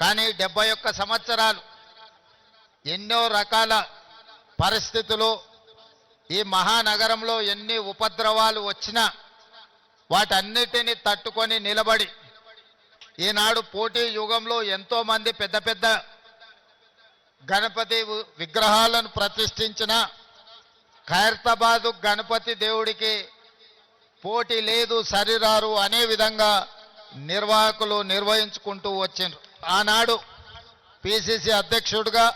కానీ డెబ్బై ఒక్క సంవత్సరాలు ఎన్నో రకాల పరిస్థితులు ఈ మహానగరంలో ఎన్ని ఉపద్రవాలు వచ్చినా వాటన్నిటిని తట్టుకొని నిలబడి ఈనాడు పోటీ యుగంలో ఎంతోమంది పెద్ద పెద్ద గణపతి విగ్రహాలను ప్రతిష్ఠించిన ఖైరతాబాదు గణపతి దేవుడికి పోటీ లేదు సరిరారు అనే విధంగా నిర్వాహకులు నిర్వహించుకుంటూ వచ్చిండ్రు. ఆనాడు పిసిసి అధ్యక్షుడిగా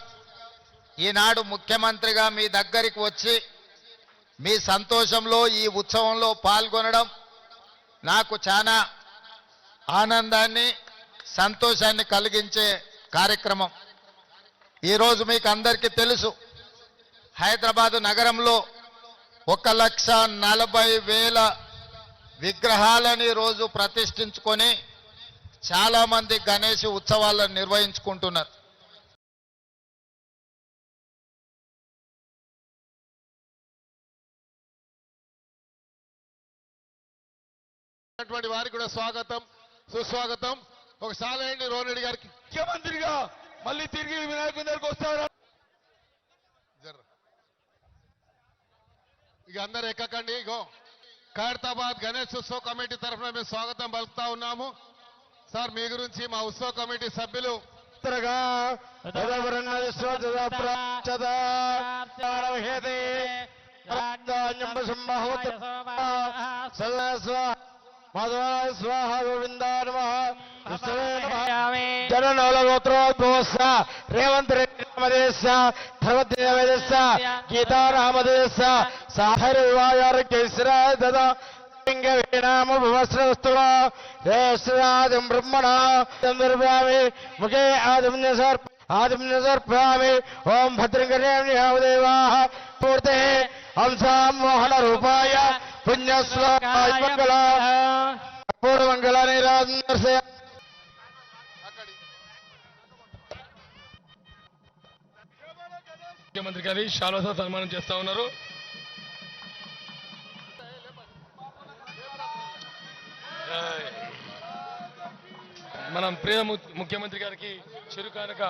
ఈనాడు ముఖ్యమంత్రిగా మీ దగ్గరికి వచ్చి మీ సంతోషంలో ఈ ఉత్సవంలో పాల్గొనడం నాకు చాలా ఆనందాన్ని సంతోషాన్ని కలిగించే కార్యక్రమం. ఈరోజు మీకు అందరికీ తెలుసు హైదరాబాదు నగరంలో ఒక లక్ష నలభై వేల విగ్రహాలని రోజు ప్రతిష్ఠించుకొని చాలామంది గణేష్ ఉత్సవాలను నిర్వహించుకుంటున్నారు. వారికి కూడా స్వాగతం సుస్వాగతం. ఒకసారి ఏంటి రోరెడ్డి గారికి. ముఖ్యమంత్రిగా మళ్ళీ తిరిగి వినాయకుని దగ్గరకు వస్తారా? ఇక అందరు ఎక్కకండి ఇగో. ఖైరతాబాద్ గణేష్ ఉత్సవ కమిటీ తరఫున మేము స్వాగతం పలుకుతా ఉన్నాము. సార్ మీ గురించి మా ఉత్సవ కమిటీ సభ్యులు త్వరగా మాధవాయ స్వాహ గోవిందాయ జననవలగోత్రోద్భవస్స రేవంత్ రెడ్డి నామదేశ భగవతి నామదేశ గీతా నామదేశ దదా. లింగ వీణామ రూపాయ పుణ్యశ్లోకాయ మంగళ ముఖ్యమంత్రి గారి శాలోసా సన్మానం చేస్తా ఉన్నారు. మనం ప్రియ ముఖ్యమంత్రి గారికి చిరుకానుక